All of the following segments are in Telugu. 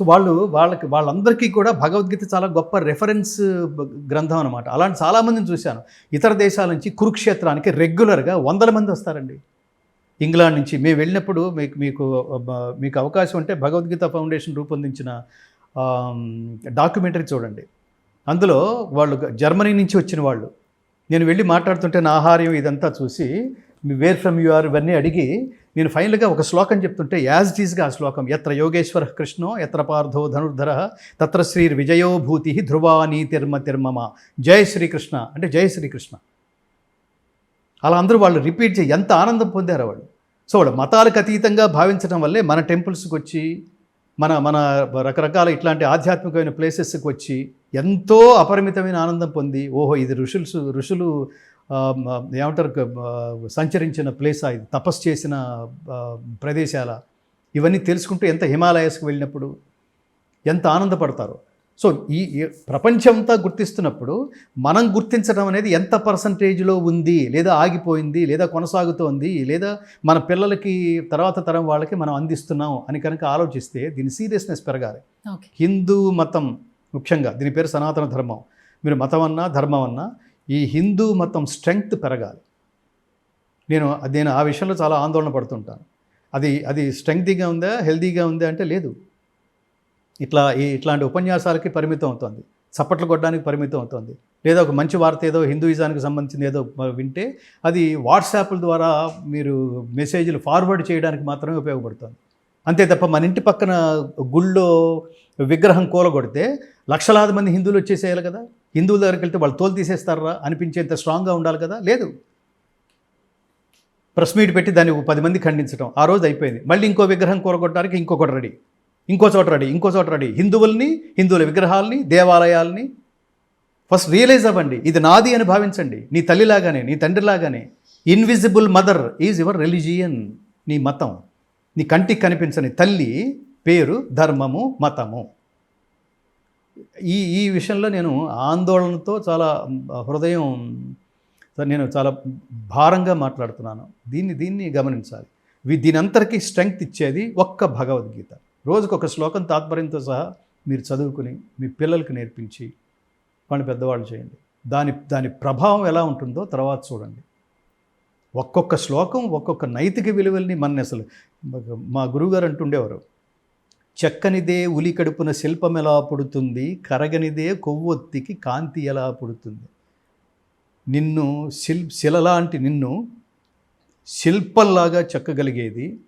సో వాళ్ళు వాళ్ళకి వాళ్ళందరికీ కూడా భగవద్గీత చాలా గొప్ప రెఫరెన్స్ గ్రంథం అనమాట అలాంటి చాలామందిని చూశాను. ఇతర దేశాల నుంచి కురుక్షేత్రానికి రెగ్యులర్గా వందల మంది వస్తారండి. ఇంగ్లాండ్ నుంచి మేము వెళ్ళినప్పుడు మీకు మీకు మీకు అవకాశం ఉంటే భగవద్గీత ఫౌండేషన్ రూపొందించిన డాక్యుమెంటరీ చూడండి. అందులో వాళ్ళు జర్మనీ నుంచి వచ్చిన వాళ్ళు. నేను వెళ్ళి మాట్లాడుతుంటే నా ఆహార్యం ఇదంతా చూసి వేర్ ఫ్రమ్ యు ఆర్ ఇవన్నీ అడిగి నేను ఫైనల్గా ఒక శ్లోకం చెప్తుంటే యాజ్ టీజ్గా ఆ శ్లోకం ఎత్ర యోగేశ్వర కృష్ణో ఎత్ర పార్థో ధనుర్ధర తత్ర శ్రీ విజయోభూతి ధ్రువాని తిర్మ తిర్మమ జయ శ్రీకృష్ణ అంటే జయ శ్రీకృష్ణ. అలా అందరూ వాళ్ళు రిపీట్ చేయి ఎంత ఆనందం పొందారు వాళ్ళు. సో వాళ్ళు మతాలకు అతీతంగా భావించడం వల్లే మన టెంపుల్స్కి వచ్చి మన మన రకరకాల ఇట్లాంటి ఆధ్యాత్మికమైన ప్లేసెస్కి వచ్చి ఎంతో అపరిమితమైన ఆనందం పొంది ఓహో ఇది ఋషులు ఋషులు ఏమంటారు సంచరించిన ప్లేసా ఇది? తపస్సు చేసిన ప్రదేశాల? ఇవన్నీ తెలుసుకుంటూ ఎంత హిమాలయస్కి వెళ్ళినప్పుడు ఎంత ఆనందపడతారో. సో ఈ ప్రపంచమంతా గుర్తిస్తున్నప్పుడు మనం గుర్తించడం అనేది ఎంత పర్సంటేజ్లో ఉంది లేదా ఆగిపోయింది లేదా కొనసాగుతోంది లేదా మన పిల్లలకి తర్వాత తరం వాళ్ళకి మనం అందిస్తున్నాం అని కనుక ఆలోచిస్తే దీని సీరియస్నెస్ పెరగాలి. హిందూ మతం ముఖ్యంగా దీని పేరు సనాతన ధర్మం. మీరు మతం అన్నా ధర్మం అన్నా ఈ హిందూ మతం స్ట్రెంగ్త్ పెరగాలి. నేను నేను ఆ విషయంలో చాలా ఆందోళన పడుతుంటాను. అది అది స్ట్రెంగ్తీగా ఉందా హెల్తీగా ఉందా అంటే లేదు. ఇట్లా ఈ ఇట్లాంటి ఉపన్యాసాలకి పరిమితం అవుతుంది. చప్పట్లు కొట్టడానికి పరిమితం అవుతుంది. లేదా ఒక మంచి వార్త ఏదో హిందూయిజానికి సంబంధించింది ఏదో వింటే అది వాట్సాప్ల ద్వారా మీరు మెసేజ్లు ఫార్వర్డ్ చేయడానికి మాత్రమే ఉపయోగపడుతుంది. అంతే తప్ప మన ఇంటి పక్కన గుళ్ళో విగ్రహం కూలగొడితే లక్షలాది మంది హిందువులు వచ్చేసేయాలి కదా. హిందువుల దగ్గరికి వెళ్తే వాళ్ళు తోలు తీసేస్తారా? అనిపించేంత స్ట్రాంగ్గా ఉండాలి కదా? లేదు. ప్రెస్ మీట్ పెట్టి దాన్ని పది మంది ఖండించడం ఆ రోజు అయిపోయింది. మళ్ళీ ఇంకో విగ్రహం కూరగొట్టడానికి ఇంకొకటి రెడీ. ఇంకో చోట రెడీ. ఇంకో చోట రెడీ. హిందువుల్ని హిందువుల విగ్రహాలని దేవాలయాల్ని. ఫస్ట్ రియలైజ్ అవ్వండి. ఇది నాది అని భావించండి. నీ తల్లిలాగానే నీ తండ్రిలాగానే. Invisible mother is your religion నీ మతం. నీ కంటికి కనిపించని తల్లి పేరు ధర్మము మతము. ఈ ఈ విషయంలో నేను ఆందోళనతో చాలా హృదయం నేను చాలా భారంగా మాట్లాడుతున్నాను. దీన్ని దీన్ని గమనించాలి. దీనంతరికీ దీని స్ట్రెంగ్త్ ఇచ్చేది ఒక్క భగవద్గీత. రోజుకు ఒక శ్లోకం తాత్పర్యంతో సహా మీరు చదువుకుని మీ పిల్లలకు నేర్పించి వాళ్ళని పెద్దవాళ్ళు చేయండి. దాని దాని ప్రభావం ఎలా ఉంటుందో తర్వాత చూడండి. ఒక్కొక్క శ్లోకం ఒక్కొక్క నైతిక విలువల్ని మన అసలు మా గురువుగారు అంటుండేవారు. చెక్కనిదే ఉలి కడుపున శిల్పం ఎలా పుడుతుంది? కరగనిదే కొవ్వొత్తికి కాంతి ఎలా పుడుతుంది? నిన్ను శిల్ శిలలాంటి నిన్ను శిల్పంలాగా చెక్కగలిగేది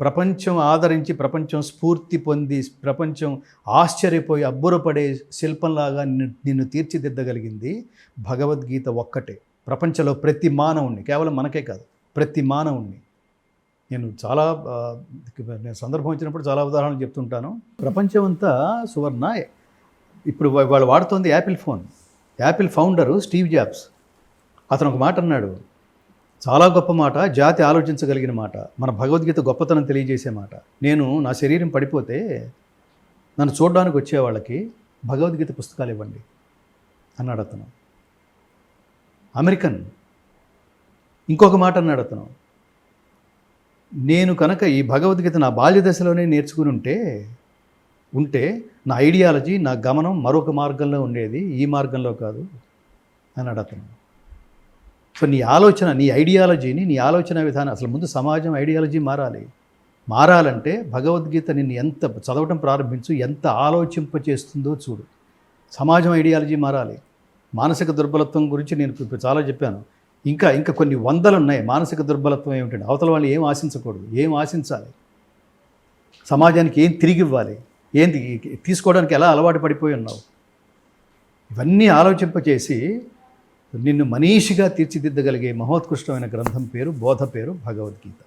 ప్రపంచం ఆదరించి ప్రపంచం స్ఫూర్తి పొంది ప్రపంచం ఆశ్చర్యపోయి అబ్బురపడే శిల్పంలాగా నిన్ను నిన్ను తీర్చిదిద్దగలిగింది భగవద్గీత ఒక్కటే. ప్రపంచంలో ప్రతి మానవుణ్ణి కేవలం మనకే కాదు ప్రతి మానవుణ్ణి నేను చాలా నేను సందర్భం వచ్చినప్పుడు చాలా ఉదాహరణలు చెప్తుంటాను. ప్రపంచం అంతా సువర్ణ ఇప్పుడు వాళ్ళు వాడుతోంది Apple phone. Apple founder Steve Jobs. అతను ఒక మాట అన్నాడు. చాలా గొప్ప మాట జాతి ఆలోచించగలిగిన మాట మన భగవద్గీత గొప్పతనం తెలియజేసే మాట. నేను నా శరీరం పడిపోతే నన్ను చూడడానికి వచ్చే వాళ్ళకి భగవద్గీత పుస్తకాలు ఇవ్వండి అన్నాడు అతను. అమెరికన్. ఇంకొక మాట అన్నాడు అతను. నేను కనుక ఈ భగవద్గీత నా బాల్య దశలోనే నేర్చుకుని ఉంటే ఉంటే నా ఐడియాలజీ నా గమనం మరొక మార్గంలో ఉండేది ఈ మార్గంలో కాదు అన్నాడు అతను సో నీ ఆలోచన నీ ఐడియాలజీని నీ ఆలోచన విధానం అసలు ముందు సమాజం ఐడియాలజీ మారాలి. మారాలంటే భగవద్గీత నిన్ను ఎంత చదవటం ప్రారంభించు ఎంత ఆలోచింపచేస్తుందో చూడు. సమాజం ఐడియాలజీ మారాలి. మానసిక దుర్బలత్వం గురించి నేను ఇప్పుడు చాలా చెప్పాను. ఇంకా ఇంకా కొన్ని వందలు ఉన్నాయి మానసిక దుర్బలత్వం ఏమిటంటే అవతల వాళ్ళు ఏం ఆశించకూడదు? ఏం ఆశించాలి? సమాజానికి ఏం తిరిగి ఇవ్వాలి? ఏంది? తీసుకోవడానికి ఎలా అలవాటు పడిపోయి ఉన్నావు? ఇవన్నీ ఆలోచింపచేసి నిన్ను మనీషిగా తీర్చిదిద్దగలిగే మహోత్కృష్టమైన గ్రంథం పేరు బోధ పేరు భగవద్గీత.